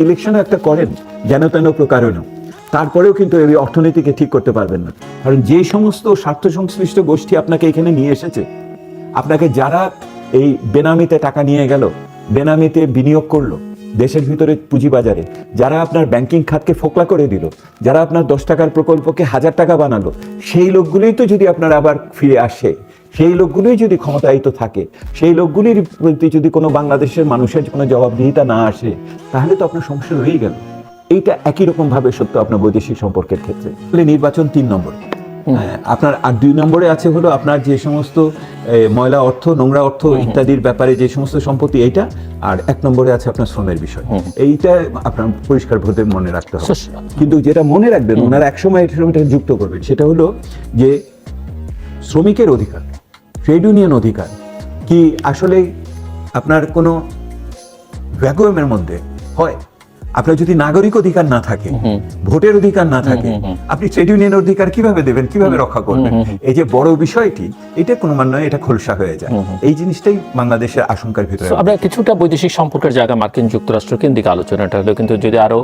ইলেকশনও একটা করেন, যেন তেন প্রকারেণ তারপরেও কিন্তু এই অর্থনীতিকে ঠিক করতে পারবেন না। কারণ যে সমস্ত স্বার্থ সংশ্লিষ্ট গোষ্ঠী আপনাকে এখানে নিয়ে এসেছে, আপনাকে যারা এই বেনামিতে টাকা নিয়ে গেল, বেনামিতে বিনিয়োগ করল, দেশের ভিতরে পুঁজিবাজারে, যারা আপনার ব্যাংকিং খাতকে ফোকলা করে দিল, যারা আপনার দশ টাকার প্রকল্পকে হাজার টাকা বানালো, সেই লোকগুলোই তো যদি আপনার আবার ফিরে আসে সেই লোকগুলোই যদি ক্ষমতায়িত থাকে সেই লোকগুলির প্রতি যদি কোনো বাংলাদেশের মানুষের কোনো জবাবদিহিতা না আসে তাহলে তো আপনার সমস্যা রয়েই গেল। এইটা একই রকম ভাবে সত্য আপনার বৈদেশিক সম্পর্কের ক্ষেত্রে। তাহলে নির্বাচন তিন নম্বর। হ্যাঁ, আপনার আর দুই নম্বরে আছে হলো আপনার যে সমস্ত ময়লা অর্থ নোংরা অর্থ ইত্যাদির ব্যাপারে যে সমস্ত সম্পত্তি এইটা আর এক নম্বরে আছে আপনার শ্রমের বিষয়। এইটা আপনার পরিষ্কার ভাবে মনে রাখতে হবে। কিন্তু যেটা মনে রাখবেন ওনারা একসময় এটা যুক্ত করবেন সেটা হলো যে শ্রমিকের অধিকার। ট্রেড ইউনিয়ন অধিকার। কি আসলে আপনার কোনো ভ্যাকুয়ামের মধ্যে হয়? আপনার যদি নাগরিক অধিকার না থাকে ভোটের অধিকার না থাকে আপনি ট্রেড ইউনিয়নের অধিকার কীভাবে দেবেন কীভাবে রক্ষা করবেন? এই যে বড় বিষয়টি এটা কোনো মান নয় এটা খোলসা হয়ে যায়। এই জিনিসটাই বাংলাদেশের আশঙ্কার ভিতরে আমরা কিছুটা বৈদেশিক সম্পর্কের জায়গা মার্কিন যুক্তরাষ্ট্র কেন্দ্রিক আলোচনাটা হলো কিন্তু যদি আরও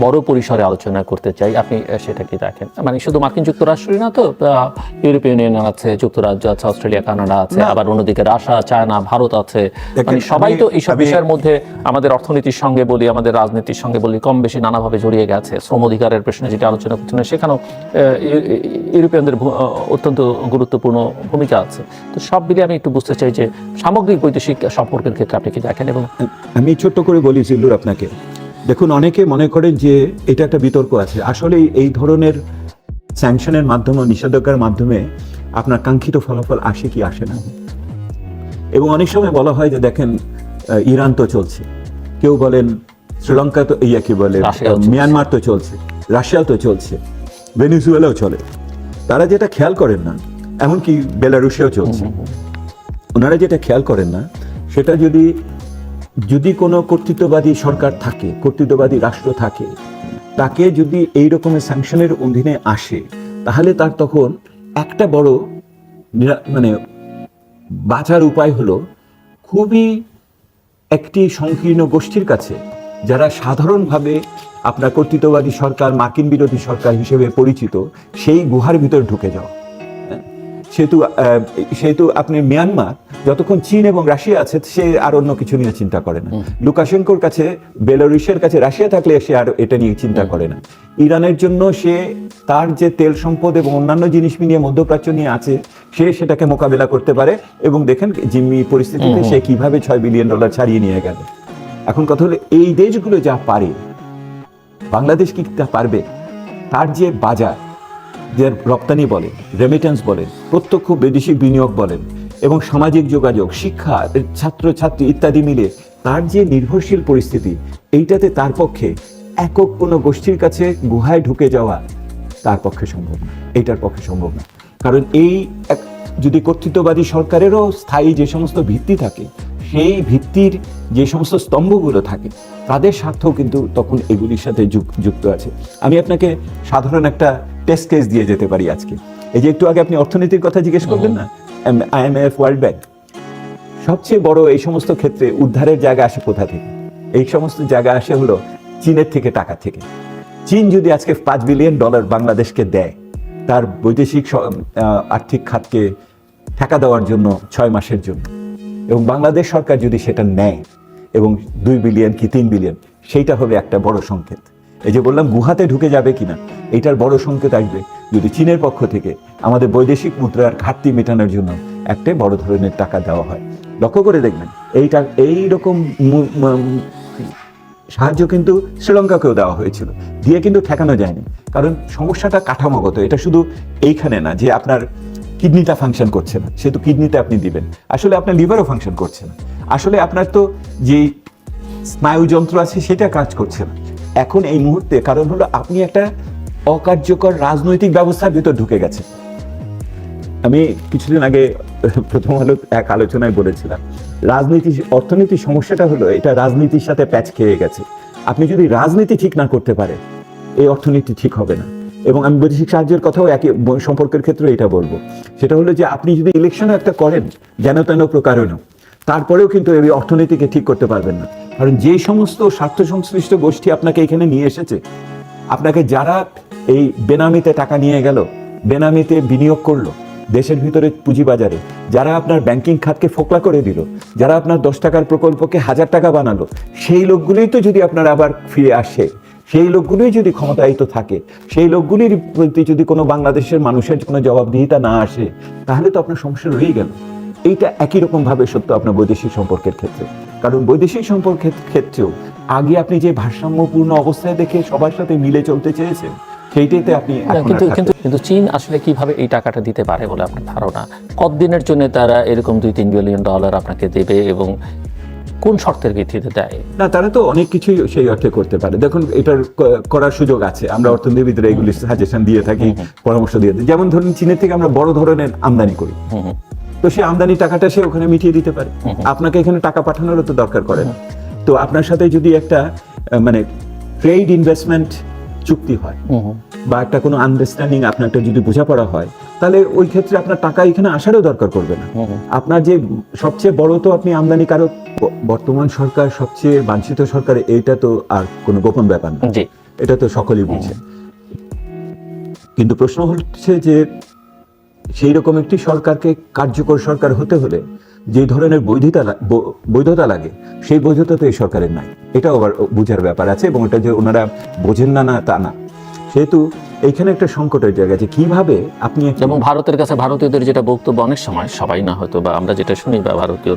বড় পরিসরে আলোচনা করতে চাই। আপনি সেটা কি দেখেন? মানে শুধু মার্কিন যুক্তরাষ্ট্রই না তো আহ, ইউরোপিয়ান ইউনিয়ন আছে যুক্তরাজ্য আছে অস্ট্রেলিয়া কানাডা আছে আবার অন্যদিকে রাশিয়া চায়না ভারত আছে। মানে সবাই তো এইসব আমি- বিষয়ের মধ্যে আমাদের অর্থনীতির সঙ্গে বলি আমাদের রাজনীতির সঙ্গে বলি কম বেশি নানাভাবে জড়িয়ে গেছে। শ্রম অধিকারের প্রশ্নে যেটা আলোচনা করছেন সেখানেও আহ, ইউ- ইউরোপিয়ানদের অত্যন্ত গুরুত্বপূর্ণ ভূমিকা আছে। তো সব মিলিয়ে আমি একটু বুঝতে চাই যে সামগ্রিক বৈদেশিক সম্পর্কের ক্ষেত্রে আপনি কি দেখেন? এবং আমি ছোট্ট করে বলি জিল্লুর আপনাকে। দেখুন অনেকে মনে করেন যে এটা একটা বিতর্ক আছে। আসলে এই ধরনের স্যাংশনের মাধ্যমে নিষেধাজ্ঞার মাধ্যমে আপনার কাঙ্ক্ষিত ফলাফল আসে কি আসে না? এবং অনেক সময় বলা হয় যে দেখেন ইরান তো চলছে। কেউ বলেন শ্রীলঙ্কা তো ইয়া কি বলে? মিয়ানমার তো চলছে। রাশিয়া তো চলছে। ভেনিজুয়েলাও চলে। তারা যেটা খেয়াল করেন না এমনকি বেলারুশিয়াও চলছে। ওনারা যেটা খেয়াল করেন না সেটা যদি যদি কোনো কর্তৃত্ববাদী সরকার থাকে, কর্তৃত্ববাদী রাষ্ট্র থাকে, তাকে যদি এই রকমের স্যাংশনের অধীনে আসে, তাহলে তার তখন একটা বড় মানে বাঁচার উপায় হলো খুবই একটি সংকীর্ণ গোষ্ঠীর কাছে, যারা সাধারণভাবে আপনার কর্তৃত্ববাদী সরকার, মার্কিন বিরোধী সরকার হিসেবে পরিচিত, সেই গুহার ভিতর ঢুকে যাওয়া? সেহেতু সেহেতু আপনি মিয়ানমার যতক্ষণ চীন এবং রাশিয়া আছে সে আর অন্য কিছু নিয়ে চিন্তা করে না। লুকাশেঙ্কোর কাছে বেলারুশের কাছে রাশিয়া থাকলে সে আর এটা নিয়ে চিন্তা করে না। ইরানের জন্য সে তার যে তেল সম্পদ এবং অন্যান্য জিনিস নিয়ে মধ্যপ্রাচ্য নিয়ে আছে সে সেটাকে মোকাবেলা করতে পারে এবং দেখেন জিম্মি পরিস্থিতিতে সে কীভাবে ছয় বিলিয়ন ডলার ছাড়িয়ে নিয়ে গেল। এখন কথা হলো এই দেশগুলো যা পারে বাংলাদেশ কি তা পারবে? তার যে বাজার যে রপ্তানি বলেন রেমিটেন্স বলেন, প্রত্যক্ষ বৈদেশিক বিনিয়োগ বলেন এবং সামাজিক যোগাযোগ, শিক্ষা ছাত্র ছাত্রী ইত্যাদি মিলে তার যে নির্ভরশীল পরিস্থিতি, এইটাতে তার পক্ষে একক কোনো গোষ্ঠীর কাছে গুহায় ঢুকে যাওয়া তার পক্ষে সম্ভব না এইটার পক্ষে সম্ভব না। কারণ এই এক- যদি কর্তৃত্ববাদী সরকারেরও স্থায়ী যে সমস্ত ভিত্তি থাকে, সেই ভিত্তির যে সমস্ত স্তম্ভগুলো থাকে, তাদের স্বার্থও কিন্তু তখন এগুলির সাথে যুক- যুক্ত আছে। আমি আপনাকে সাধারণ একটা টেস্ট কেস দিয়ে যেতে পারি আজকে। এই যে একটু আগে আপনি অর্থনীতির কথা জিজ্ঞেস করবেন না? আইএমএফ ওয়ার্ল্ড ব্যাংক সবচেয়ে বড় এই সমস্ত ক্ষেত্রে উদ্ধারের জায়গা আসে কোথা থেকে? এই সমস্ত জায়গা আসে হলো চীনের থেকে টাকা থেকে। চীন যদি আজকে পাঁচ বিলিয়ন ডলার বাংলাদেশকে দেয় তার বৈদেশিক আর্থিক খাতকে ঠেকা দেওয়ার জন্য ছয় মাসের জন্য। এবং বাংলাদেশ সরকার যদি সেটা নেয় এবং দুই বিলিয়ন কি তিন বিলিয়ন সেইটা হবে একটা বড় সংকেত। এই যে বললাম, গুহাতে ঢুকে যাবে কিনা, এইটার বড় সংকেত আসবে। যদি চীনের পক্ষ থেকে আমাদের বৈদেশিক মুদ্রার ঘাটতি মেটানোর জন্য একটা বড় ধরনের টাকা দেওয়া হয়। লক্ষ্য করে দেখবেন, এইটা এই রকম সাহায্য কিন্তু শ্রীলঙ্কাকেও দেওয়া হয়েছিল। দিয়ে কিন্তু ঠেকানো যায়নি। কারণ সমস্যাটা কাঠামোগত, এটা শুধু এইখানে না, যে আপনার কিডনিটা ফাংশন করছে না সে তো কিডনিতে আপনি দিবেন। আসলে আপনার লিভারও ফাংশন করছে না। আসলে আপনার তো যে স্নায়ুযন্ত্র আছে, সেটা কাজ করছে না। এখন এই মুহূর্তে কারণ হলো আপনি একটা অকার্যকর রাজনৈতিক ব্যবস্থার ভিতর ঢুকে গেছেন। আমি কিছুদিন আগে প্রথম আলো এক আলোচনায় বলেছিলাম, রাজনীতি, অর্থনীতির সমস্যাটা হলো এটা রাজনীতির সাথে প্যাচ খেয়ে গেছে। আপনি যদি রাজনীতি ঠিক না করতে পারেন, এই অর্থনীতি ঠিক হবে না। এবং আমি বৈদেশিক সাহায্যের কথাও একই সম্পর্কের ক্ষেত্রে এটা বলব। সেটা হলো যে আপনি যদি ইলেকশনও একটা করেন, যেন তেন প্রকারেণ তারপরেও কিন্তু এই অর্থনীতিকে ঠিক করতে পারবেন না। কারণ যে সমস্ত স্বার্থ সংশ্লিষ্ট গোষ্ঠী আপনাকে এখানে নিয়ে এসেছে, আপনাকে যারা এই বেনামিতে টাকা নিয়ে গেল, বেনামিতে বিনিয়োগ করল, দেশের ভিতরে পুঁজিবাজারে, যারা আপনার ব্যাংকিং খাতকে ফোকলা করে দিল, যারা আপনার দশ টাকার প্রকল্পকে হাজার টাকা বানালো, সেই লোকগুলোই তো যদি আপনার আবার ফিরে আসে, সেই লোকগুলোই যদি ক্ষমতায়িত থাকে, সেই লোকগুলির প্রতি যদি কোনো বাংলাদেশের মানুষের কোনো জবাবদিহিতা না আসে, তাহলে তো আপনার সমস্যা রয়েই গেল। এইটা একই রকম ভাবে সত্য আপনার বৈদেশিক সম্পর্কের ক্ষেত্রে। কারণ বৈদেশিক সম্পর্কের ক্ষেত্রেও আগে আপনি যে ভারসাম্যপূর্ণ অবস্থায় দেখে সবার সাথে মিলে চলতে চেয়েছেন সেইটাতে আপনি কিন্তু কিন্তু কিন্তু চীন আসলে কীভাবে এই টাকাটা দিতে পারে বলে আপনার ধারণা? কতদিনের জন্য তারা এরকম দুই তিন বিলিয়ন ডলার আপনাকে দেবে এবং কোন শর্তের ভিত্তিতে দেয়? না তারা তো অনেক কিছুই সেই অর্থে করতে পারে। দেখুন এটার করার সুযোগ আছে। আমরা অর্থনীতিবিদরা এগুলি সাজেশন দিয়ে থাকি পরামর্শ দিয়ে থাকি। যেমন ধরুন চীনের থেকে আমরা বড় ধরনের আমদানি করি। তো সেই আমদানি টাকাটা সে ওখানে মিটিয়ে দিতে পারে। আপনাকে এখানে টাকা পাঠানোরও তো দরকার করে। না তো আপনার সাথে যদি একটা মানে ট্রেড ইনভেস্টমেন্ট চুক্তি হয়। বা একটা কোনো আন্ডারস্ট্যান্ডিং আপনার একটা যদি বোঝাপড়া হয় তাহলে ওই ক্ষেত্রে আপনার টাকা এখানে আসারও দরকার করবে না। আপনার যে সবচেয়ে বড় তো আপনি আমদানিকারক ব- বর্তমান সরকার সবচেয়ে বাঞ্ছিত সরকার এটা তো আর কোনো গোপন ব্যাপার না। এটা তো সকলেই বুঝে। কিন্তু প্রশ্ন হচ্ছে যে সেই রকম একটি সরকারকে কার্যকর সরকার হতে হলে যে ধরনের বৈধতা বৈধতা লাগে, সেই বৈধতা তো এই সরকারের নাই। এটাও আবার বুঝার ব্যাপার আছে এবং এটা যে ওনারা বোঝেন না না, তা না। সেহেতু এইখানে একটা সংকটের জায়গা আছে কীভাবে আপনি এবং ভারতের কাছে ভারতীয়দের যেটা বক্তব্য অনেক সময়, সবাই না হয়তো বা আমরা যেটা শুনি বা ভারতীয়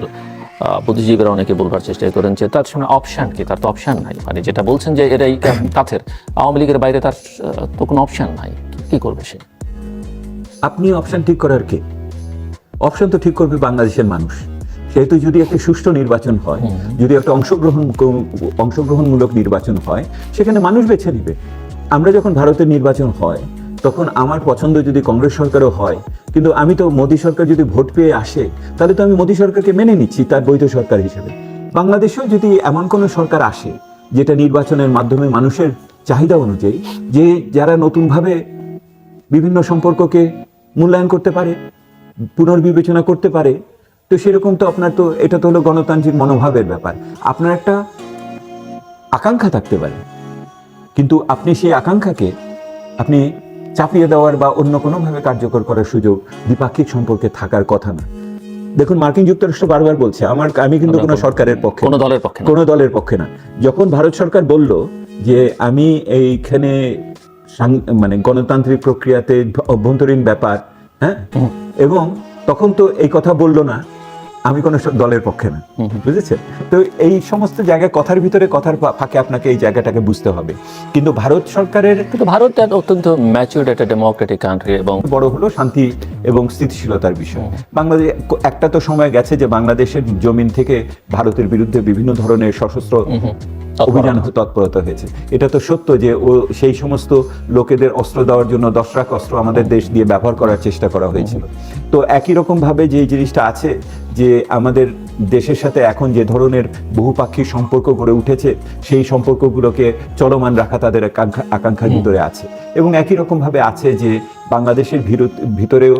বুদ্ধিজীবীরা অনেকে বলবার চেষ্টা করেন যে তার সামনে অপশান কি? তার তো অপশন নাই। মানে যেটা বলছেন যে এরাই কাছের। আওয়ামী লীগের বাইরে তার তো কোনো অপশন নাই। কি করবে সে? আপনি অপশন ঠিক করার কে? অপশন তো ঠিক করবে বাংলাদেশের মানুষ। সেহেতু যদি একটা সুষ্ঠু নির্বাচন হয় যদি একটা অংশগ্রহণ অংশগ্রহণমূলক নির্বাচন হয় সেখানে মানুষ বেছে নিবে। আমরা যখন ভারতের নির্বাচন হয় তখন আমার পছন্দ যদি কংগ্রেস সরকারও হয় কিন্তু আমি তো মোদী সরকার যদি ভোট পেয়ে আসে তাহলে তো আমি মোদী সরকারকে মেনে নিচ্ছি তার বৈধ সরকার হিসেবে। বাংলাদেশেও যদি এমন কোনো সরকার আসে যেটা নির্বাচনের মাধ্যমে মানুষের চাহিদা অনুযায়ী যে যারা নতুনভাবে বিভিন্ন সম্পর্ককে মূল্যায়ন করতে পারে পুনর্বিবেচনা করতে পারে তো সেরকম তো আপনার তো এটা তো হলো গণতান্ত্রিক মনোভাবের ব্যাপার। আপনার একটা আকাঙ্ক্ষা থাকতে পারে। কিন্তু আপনি সেই আকাঙ্ক্ষাকে আপনি চাপিয়ে দেওয়ার বা অন্য কোনোভাবে কার্যকর করার সুযোগ দ্বিপাক্ষিক সম্পর্কে থাকার কথা না। দেখুন মার্কিন যুক্তরাষ্ট্র বারবার বলছে আমার আমি কিন্তু কোনো সরকারের পক্ষে কোনো দলের পক্ষে কোনো দলের পক্ষে না। যখন ভারত সরকার বলল যে আমি এইখানে মানে গণতান্ত্রিক প্রক্রিয়াতে অভ্যন্তরীণ ব্যাপার হ্যাঁ? এবং তখন তো এই কথা বলল না আমি কোনো দলের পক্ষে না বুঝেছেন তো এই সমস্ত জায়গায় কথার ভিতরে কথার ফাঁকে আপনাকে এই জায়গাটাকে বুঝতে হবে। কিন্তু ভারত সরকারের কিন্তু ভারত অত্যন্ত ম্যাচিউর্ড একটা ডেমোক্রেটিক কান্ট্রি এবং বড় হলো শান্তি এবং স্থিতিশীলতার বিষয়। বাংলাদেশ একটা তো সময় গেছে যে বাংলাদেশের জমিন থেকে ভারতের বিরুদ্ধে বিভিন্ন ধরনের সশস্ত্র অভিযান তৎপরতা হয়েছে। এটা তো সত্য যে ও সেই সমস্ত লোকেদের অস্ত্র দেওয়ার জন্য দশ লাখ অস্ত্র আমাদের দেশ দিয়ে ব্যবহার করার চেষ্টা করা হয়েছিল। তো একই রকম ভাবে যে জিনিসটা আছে যে আমাদের দেশের সাথে এখন যে ধরনের বহুপাক্ষিক সম্পর্ক গড়ে উঠেছে সেই সম্পর্কগুলোকে চলমান রাখা তাদের আকাঙ্ক্ষা আকাঙ্ক্ষার ভিতরে আছে। এবং একই রকম ভাবে আছে যে বাংলাদেশের ভিতরেও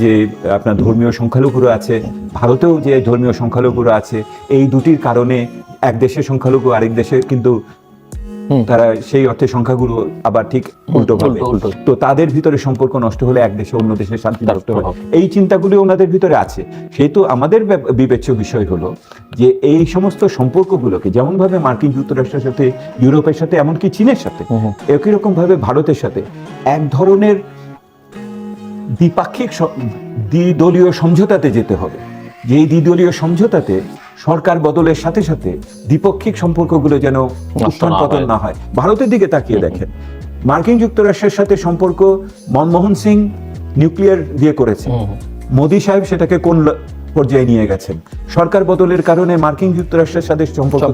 যে আপনার ধর্মীয় সংখ্যালঘুরা আছে ভারতেও যে ধর্মীয় সংখ্যালঘুরা আছে এই দুটির কারণে এক দেশের সংখ্যালঘু আরেক দেশের কিন্তু তারা সেই অর্থে সংখ্যাগুলো আবার ঠিক উল্টো ভাবে। তো তাদের ভিতরে সম্পর্ক নষ্ট হলে এক দেশে অন্য দেশের শান্তি নষ্ট প্রভাব। এই চিন্তাগুলি ওনাদের ভিতরে আছে। সেহেতু আমাদের বিবেচ্য বিষয় হলো যে এই সমস্ত সম্পর্কগুলোকে যেমন ভাবে মার্কিন যুক্তরাষ্ট্রের সাথে ইউরোপের সাথে এমনকি চীনের সাথে একই রকম ভাবে ভারতের সাথে এক ধরনের দ্বিপাক্ষিক দ্বিদলীয় সমঝোতাতে যেতে হবে। যে দ্বিদলীয় সমঝোতাতে সরকার বদলের সাথে সাথে দ্বিপাক্ষিক সম্পর্কগুলো যেন উত্থান পতন না হয়। ভারতের দিকে তাকিয়ে দেখেন মার্কিন যুক্তরাষ্ট্রের সাথে সম্পর্ক মনমোহন সিং নিউক্লিয়ার দিয়ে করেছে। মোদী সাহেব সেটাকে কোন পর্যায়ে নিয়ে গেছেন? সরকার বদলের কারণে মার্কিন যুক্তরাষ্ট্রের সাথে সম্পর্ক